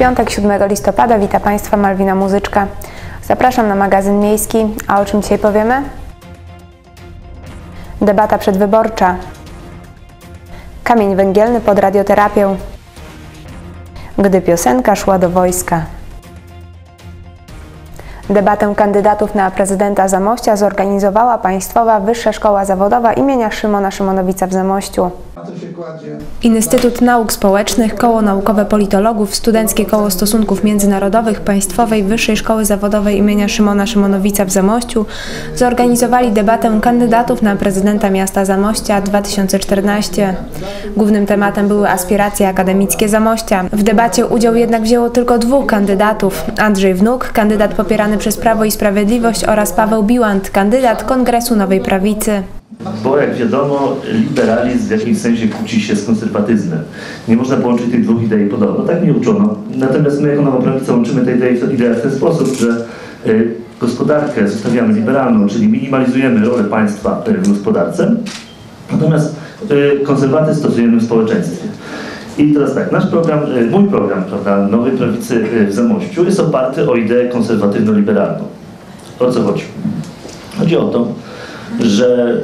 piątek 7 listopada wita Państwa Malwina Muzyczka. Zapraszam na magazyn miejski. A o czym dzisiaj powiemy? Debata przedwyborcza. Kamień węgielny pod radioterapię. Gdy piosenka szła do wojska. Debatę kandydatów na prezydenta Zamościa zorganizowała Państwowa Wyższa Szkoła Zawodowa imienia Szymona Szymonowica w Zamościu. Instytut Nauk Społecznych, Koło Naukowe Politologów, Studenckie Koło Stosunków Międzynarodowych Państwowej Wyższej Szkoły Zawodowej imienia Szymona Szymonowica w Zamościu zorganizowali debatę kandydatów na prezydenta miasta Zamościa 2014. Głównym tematem były aspiracje akademickie Zamościa. W debacie udział jednak wzięło tylko dwóch kandydatów. Andrzej Wnuk, kandydat popierany przez Prawo i Sprawiedliwość oraz Paweł Biłant, kandydat Kongresu Nowej Prawicy. Bo jak wiadomo, liberalizm w jakimś sensie kłóci się z konserwatyzmem. Nie można połączyć tych dwóch idei podobno. Tak nie uczono. Natomiast my jako Nowa Prawica łączymy te idee w ten sposób, że y, gospodarkę zostawiamy liberalną, czyli minimalizujemy rolę państwa y, w gospodarce, natomiast y, konserwatyzm stosujemy w społeczeństwie. I teraz tak, nasz program, mój program, prawda, Nowej Prawicy w Zamościu jest oparty o ideę konserwatywno-liberalną. O co chodzi? Chodzi o to, że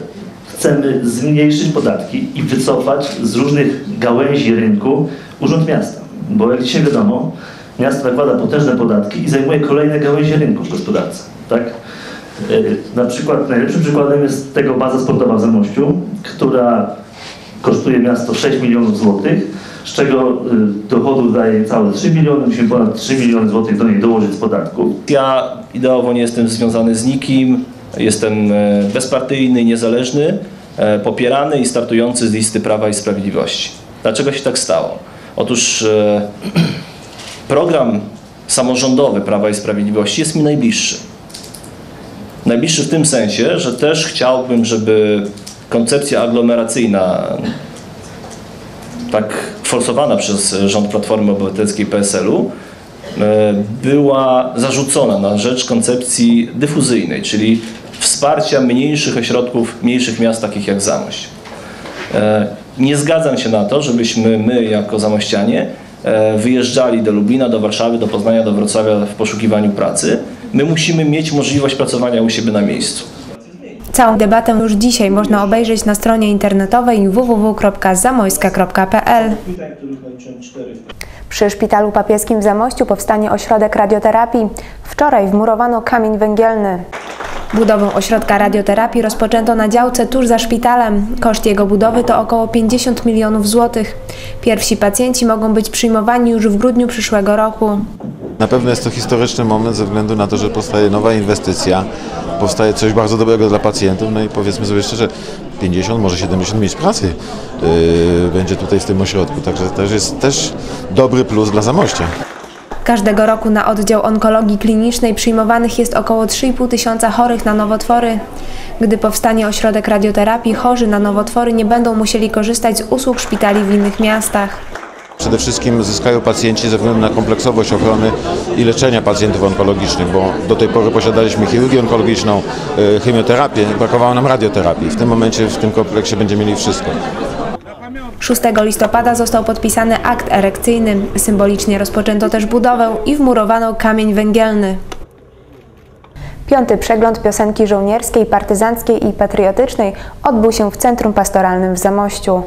chcemy zmniejszyć podatki i wycofać z różnych gałęzi rynku Urząd Miasta. Bo jak dzisiaj wiadomo, miasto nakłada potężne podatki i zajmuje kolejne gałęzie rynku w gospodarce. Tak? Yy, Na przykład najlepszym przykładem jest tego baza sportowa w Zamościu, która kosztuje miasto 6 milionów złotych, z czego yy, dochodu daje całe 3 miliony, musimy ponad 3 miliony złotych do niej dołożyć z podatków. Ja ideowo nie jestem związany z nikim, jestem e, bezpartyjny, niezależny, e, popierany i startujący z listy Prawa i Sprawiedliwości. Dlaczego się tak stało? Otóż e, program samorządowy Prawa i Sprawiedliwości jest mi najbliższy. Najbliższy w tym sensie, że też chciałbym, żeby koncepcja aglomeracyjna tak forsowana przez rząd Platformy Obywatelskiej PSL-u była zarzucona na rzecz koncepcji dyfuzyjnej, czyli wsparcia mniejszych ośrodków, mniejszych miast takich jak Zamość. E, Nie zgadzam się na to, żebyśmy my jako zamościanie e, wyjeżdżali do Lublina, do Warszawy, do Poznania, do Wrocławia w poszukiwaniu pracy. My musimy mieć możliwość pracowania u siebie na miejscu. Całą debatę już dzisiaj można obejrzeć na stronie internetowej www.zamojska.pl. Przy Szpitalu Papieskim w Zamościu powstanie ośrodek radioterapii. Wczoraj wmurowano kamień węgielny. Budowę ośrodka radioterapii rozpoczęto na działce tuż za szpitalem. Koszt jego budowy to około 50 milionów złotych. Pierwsi pacjenci mogą być przyjmowani już w grudniu przyszłego roku. Na pewno jest to historyczny moment ze względu na to, że powstaje nowa inwestycja, powstaje coś bardzo dobrego dla pacjentów, no i powiedzmy sobie szczerze, 50, może 70 miejsc pracy yy, będzie tutaj w tym ośrodku, także też jest też dobry plus dla Zamościa. Każdego roku na oddział onkologii klinicznej przyjmowanych jest około 3,5 tysiąca chorych na nowotwory. Gdy powstanie ośrodek radioterapii, chorzy na nowotwory nie będą musieli korzystać z usług szpitali w innych miastach. Przede wszystkim zyskają pacjenci ze względu na kompleksowość ochrony i leczenia pacjentów onkologicznych, bo do tej pory posiadaliśmy chirurgię onkologiczną, yy, chemioterapię, brakowało nam radioterapii. W tym momencie w tym kompleksie będziemy mieli wszystko. 6 listopada został podpisany akt erekcyjny. Symbolicznie rozpoczęto też budowę i wmurowano kamień węgielny. Piąty przegląd piosenki żołnierskiej, partyzanckiej i patriotycznej odbył się w Centrum Pastoralnym w Zamościu.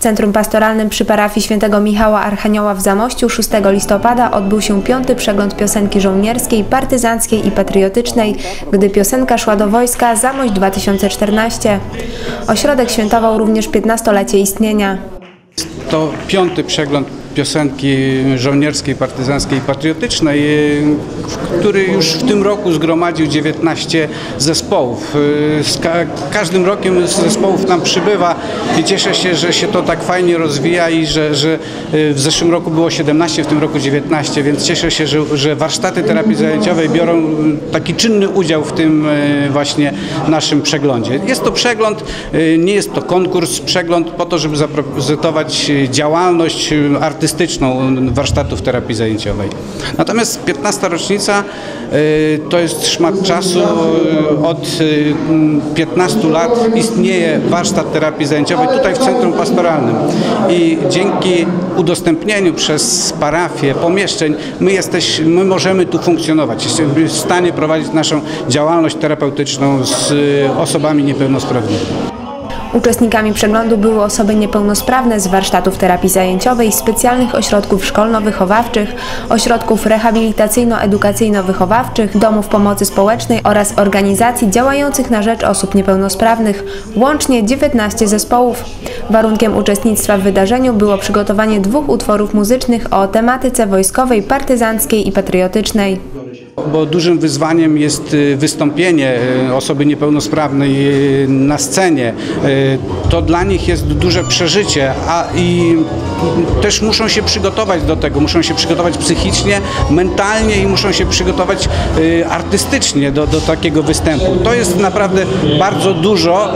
Centrum Pastoralnym przy parafii świętego Michała Archanioła w Zamościu 6 listopada odbył się piąty przegląd piosenki żołnierskiej, partyzanckiej i patriotycznej, gdy piosenka szła do wojska Zamość 2014. Ośrodek świętował również 15-lecie istnienia. To piąty przegląd piosenki żołnierskiej, partyzanckiej i patriotycznej, y, który już w tym roku zgromadził 19 zespołów. Y, Z ka każdym rokiem zespołów nam przybywa i cieszę się, że się to tak fajnie rozwija i że, że y, w zeszłym roku było 17, w tym roku 19, więc cieszę się, że, że warsztaty terapii zajęciowej biorą taki czynny udział w tym właśnie naszym przeglądzie. Jest to przegląd, nie jest to konkurs, przegląd po to, żeby zaprezentować działalność artystyczną artystyczną warsztatów terapii zajęciowej. Natomiast 15. rocznica y, to jest szmat czasu. y, Od y, 15 lat istnieje warsztat terapii zajęciowej tutaj w Centrum Pastoralnym i dzięki udostępnieniu przez parafię pomieszczeń my, jesteś, my możemy tu funkcjonować. Jesteśmy w stanie prowadzić naszą działalność terapeutyczną z osobami niepełnosprawnymi. Uczestnikami przeglądu były osoby niepełnosprawne z warsztatów terapii zajęciowej, specjalnych ośrodków szkolno-wychowawczych, ośrodków rehabilitacyjno-edukacyjno-wychowawczych, domów pomocy społecznej oraz organizacji działających na rzecz osób niepełnosprawnych, łącznie 19 zespołów. Warunkiem uczestnictwa w wydarzeniu było przygotowanie dwóch utworów muzycznych o tematyce wojskowej, partyzanckiej i patriotycznej. Bo dużym wyzwaniem jest y, wystąpienie y, osoby niepełnosprawnej y, na scenie. To dla nich jest duże przeżycie, a i też muszą się przygotować do tego, muszą się przygotować psychicznie, mentalnie i muszą się przygotować artystycznie do, do takiego występu. To jest naprawdę bardzo dużo,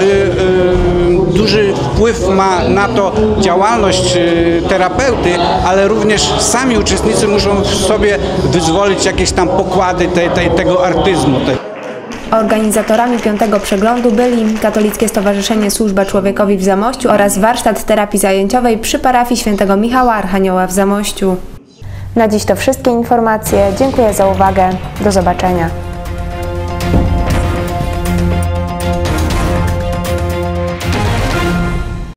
duży wpływ ma na to działalność terapeuty, ale również sami uczestnicy muszą w sobie wyzwolić jakieś tam pokłady tego artyzmu. Organizatorami piątego przeglądu byli Katolickie Stowarzyszenie Służba Człowiekowi w Zamościu oraz warsztat terapii zajęciowej przy parafii świętego Michała Archanioła w Zamościu. Na dziś to wszystkie informacje. Dziękuję za uwagę. Do zobaczenia.